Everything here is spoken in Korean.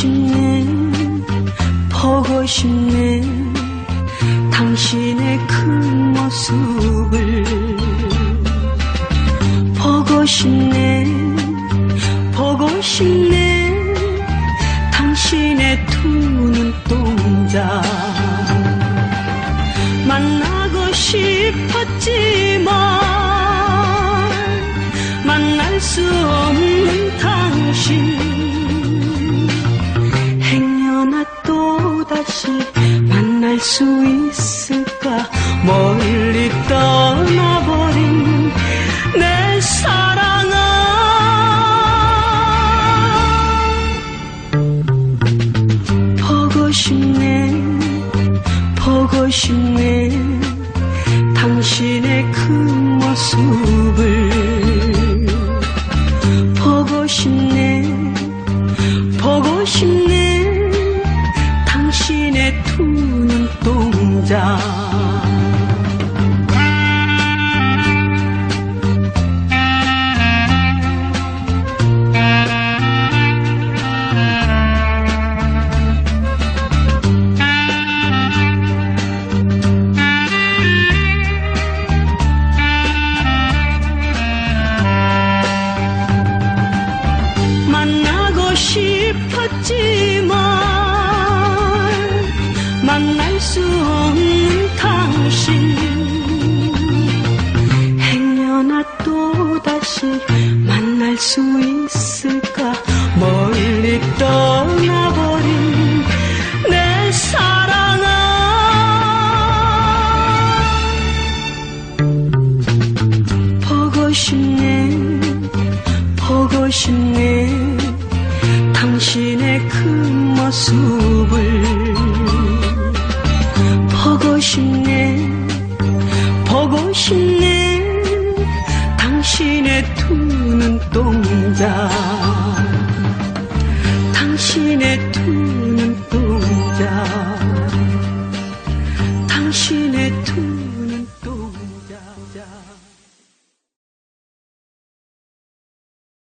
싶네. 보고 싶네. 당신의 그 모습을 보고 싶네. 보고 싶네. 당신의 두 눈동자 만나고 싶었지만 만날 수 없는 당신 다시 만날 수 있을까? 멀리 떠나버린 내 사랑아. 보고 싶네 보고 싶네 당신의 그 모습을 보고 싶네 보고 싶네 눈동자. 만나고 싶었지만 만날 수 다시 만날 수 있을까? 멀리 떠나버린 내 사랑아. 보고 싶네 보고 싶네. 당신의 그 모습을 보고 싶네 보고 싶네 당신의 두 눈동자